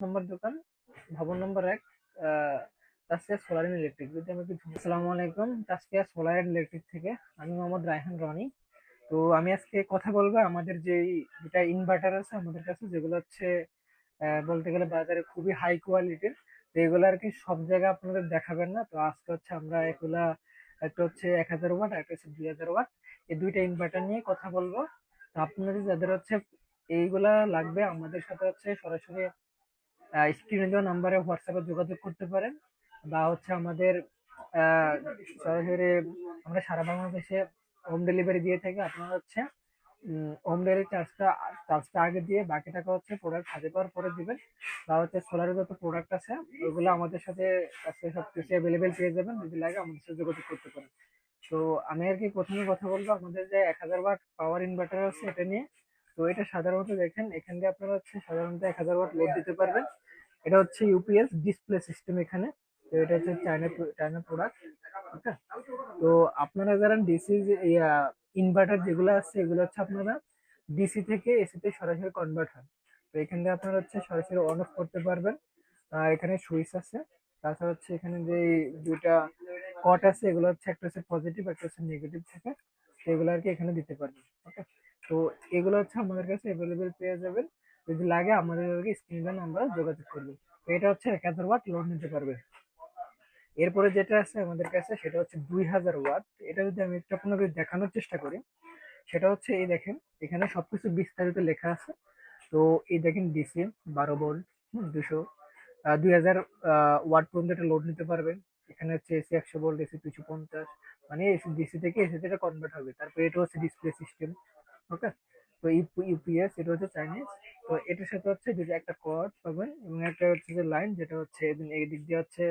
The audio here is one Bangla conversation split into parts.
নম্বর দোকান, ভবন নম্বর এক তাসফিয়া সোলার অ্যান্ড ইলেকট্রিক। যদি আমি একটু আসসালামু আলাইকুম তাসফিয়া সোলার অ্যান্ড ইলেকট্রিক থেকে। আমি মোহাম্মদ রায়হান রনি। তো আমি আজকে কথা বলব আমাদের যে দুটা ইনভার্টার আছে আমাদের কাছে, যেগুলো হচ্ছে বলতে গেলে বাজারে খুবই হাই কোয়ালিটির তো এগুলো আর কি সব জায়গায় আপনাদের দেখাবেন না। তো আজকে হচ্ছে আমরা এগুলা একটা হচ্ছে এক হাজার ওয়াট একটা হচ্ছে দুই হাজার ওয়াট। এই দুইটা ইনভার্টার নিয়ে কথা বলব। তো আপনাদের যাদের হচ্ছে এইগুলা লাগবে, আমাদের সাথে হচ্ছে সরাসরি স্ক্রিনে দেওয়া নাম্বারে হোয়াটসঅ্যাপে যোগাযোগ করতে পারেন বা হচ্ছে আমাদের সরাসরি আমরা সারা বাংলাদেশে হোম ডেলিভারি দিয়ে থাকি। আপনারা হচ্ছে হোম ডেলিভারি চার্জটা চার্জটা আগে দিয়ে বাকি টাকা হচ্ছে প্রোডাক্ট হাতে পাওয়ার পরে দিবেন বা হচ্ছে সোলারের যত প্রোডাক্ট আছে, ওগুলো আমাদের সাথে কাছে সব কিছু অ্যাভেলেবেল পেয়ে যাবেন। যদি লাগে আমাদের সাথে যোগাযোগ করতে পারেন। তো আমি আর কি প্রথমে কথা বলব, আমাদের যে এক হাজার ওয়াট পাওয়ার ইনভার্টার আছে, এটা নিয়ে। তো এটা সাধারণত দেখেন, এখান দিয়ে আপনারা হচ্ছে সাধারণত এক হাজার ওয়াট লোড দিতে পারবেন। এটা হচ্ছে ইউপিএস ডিসপ্লে সিস্টেম এখানে। তো এটা হচ্ছে চায়না চায়না প্রোডাক্ট ওকে তো আপনারা যারা ডিসি ইনভার্টার যেগুলো আছে, এগুলো হচ্ছে আপনারা ডিসি থেকে এসিতে সরাসরি কনভার্ট হয়। তো এখান দিয়ে আপনারা হচ্ছে সরাসরি অন অফ করতে পারবেন। আর এখানে সুইচ আছে। তাছাড়া হচ্ছে এখানে যে দুইটা কট আছে, এগুলো হচ্ছে একটা হচ্ছে পজিটিভ একটা হচ্ছে নেগেটিভ থাকে। সেগুলো আর কি এখানে দিতে পারবেন ওকে তো এগুলো হচ্ছে আমাদের কাছে অ্যাভেলেবেল পেয়ে যাবেন। যদি লাগে আমাদের স্ক্রিনে নাম্বার যোগাযোগ করবে। তো এটা হচ্ছে এক হাজার ওয়াট লোড নিতে পারবে। এরপরে যেটা আছে আমাদের কাছে সেটা হচ্ছে দুই হাজার ওয়াট এটা যদি আমি একটু আপনাকে দেখানোর চেষ্টা করি, সেটা হচ্ছে এই দেখেন, এখানে সবকিছু বিস্তারিত লেখা আছে। তো এই দেখেন ডিসি বারো ভোল্ট দুশো দুই হাজার ওয়াট পর্যন্ত এটা লোড নিতে পারবেন এখানে হচ্ছে এসি একশো ভোল্ট এসি দুশো পঞ্চাশ মানে এসি ডিসি থেকে এসি এটা কনভার্ট হবে। তারপরে এটা হচ্ছে ডিসপ্লে সিস্টেম ওকে তো ইউপিএস এটা হচ্ছে চাইনিজ তো এটার সাথে হচ্ছে দুটো একটা কর্ড পাবেন এবং একটা হচ্ছে যে লাইন যেটা হচ্ছে এই দিক দিয়ে হচ্ছে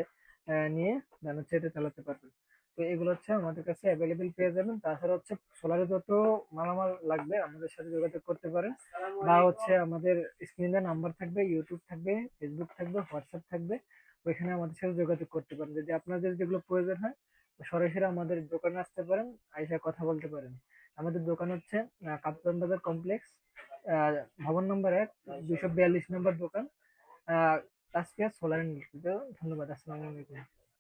নিয়ে দেন হচ্ছে এটা চালাতে পারবেন। তো এগুলো হচ্ছে আমাদের কাছে অ্যাভেলেবেল পেয়ে যাবেন। তাছাড়া হচ্ছে সোলারে যত মালামাল লাগবে, আমাদের সাথে যোগাযোগ করতে পারেন। বা হচ্ছে আমাদের স্ক্রিনে নাম্বার থাকবে ইউটিউব থাকবে ফেসবুক থাকবে হোয়াটসঅ্যাপ থাকবে। ওইখানে আমাদের সাথে যোগাযোগ করতে পারেন। যদি আপনাদের যেগুলো প্রয়োজন হয়, সরাসরি আমাদের দোকানে আসতে পারেন, আইসা কথা বলতে পারেন। আমাদের দোকান হচ্ছে কাপ্তান বাজার কমপ্লেক্স ভবন নম্বর এক দুশো বিয়াল্লিশ নম্বর দোকান। তাসফিয়া সোলার ধন্যবাদ, আসসালামু আলাইকুম।